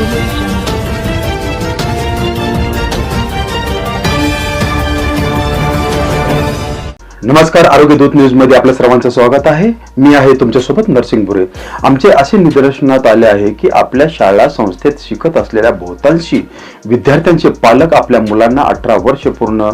Revolution. नमस्कार आरोग्य दूत न्यूजमध्ये आपल्या सर्वांचं स्वागत आहे. मी आहे तुमच्यासोबत नरसिंग भुरे. आमचे असे निदर्शनात आले आहे की आपल्या शाळा संस्थेत शिकत असलेल्या बहुतांशी विद्यार्थ्यांचे पालक आपल्या मुलांना अठरा वर्ष पूर्ण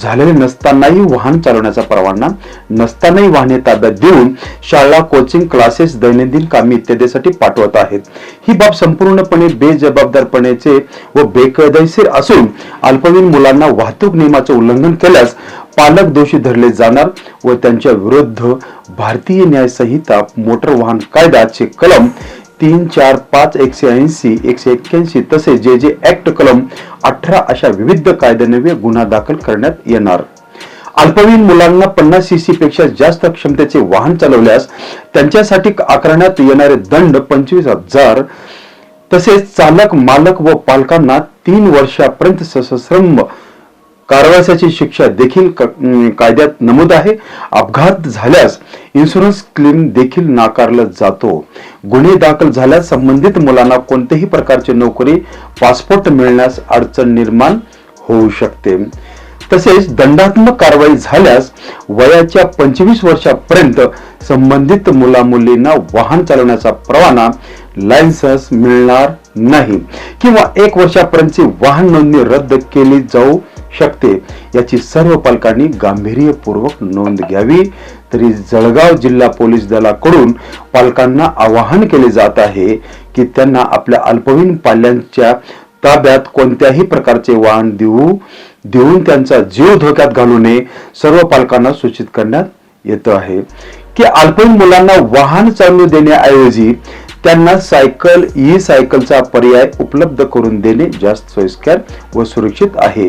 झालेले नसतानाही वाहन चालवण्याचा परवाना नसतानाही वाहने ताब्यात देऊन शाळा कोचिंग क्लासेस दैनंदिन कामे इत्यादीसाठी पाठवत आहेत. ही बाब संपूर्णपणे बेजबाबदारपणेचे व बेकायदेशीर असून अल्पवयीन मुलांना वाहतूक नियमाचे उल्लंघन केल्यास पालक दोषी धरले जाणार व त्यांच्या विरुद्ध भारतीय न्याय संहिता मोटर वाहन कायद्याचे कलम तीन चार पाच एकशे ऐंशी एकशे एक्क्याऐंशी तसेच जे जे ऍक्ट कलम अठरा अशा विविध कायद्यान्वये गुन्हा दाखल करण्यात येणार. अल्पवयीन मुलांना पन्नास सीसी पेक्षा जास्त क्षमतेचे वाहन चालवल्यास त्यांच्यासाठी आकारण्यात येणारे दंड पंचवीस हजार तसेच चालक मालक व पालकांना तीन वर्षापर्यंत सश्रम कारवासाची शिक्षा देखील कायद्यात नमूद आहे. अपघात झाल्यास इन्शुरन्स क्लेम देखील नाकारला जातो. गुन्हे दाखल झाल्यास संबंधित मुलांना कोणत्याही प्रकारची नोकरी पासपोर्ट मिळण्यास अडचण निर्माण होऊ शकते. तसेच दंडात्मक कारवाई झाल्यास वयाच्या पंचवीस वर्षापर्यंत संबंधित मुलामुलींना वाहन चालवण्याचा परवाना लायसन्स मिळणार नाही. किंवा एक वर्षापर्यंतची वाहन नोंदणी रद्द केली जाऊ शकते. याची सर्व पालकांनी गांभीर्यपूर्वक नोंद घ्यावी. तरी जळगाव जिल्हा पोलीस दलाकडून पालकांना आवाहन केले जात आहे की त्यांना आपल्या अल्पवयीन पाल्यांच्या ताब्यात कोणत्याही प्रकारचे वाहन देऊ देऊन त्यांचा जीव धोक्यात घालू नये सर्व पालकांना सूचित करण्यात येतं आहे. की अल्पवयीन मुलांना वाहन चालू देण्याऐवजी त्यांना सायकल ई सायकलचा पर्याय उपलब्ध करून देणे जास्त सोयीस्कर व सुरक्षित आहे.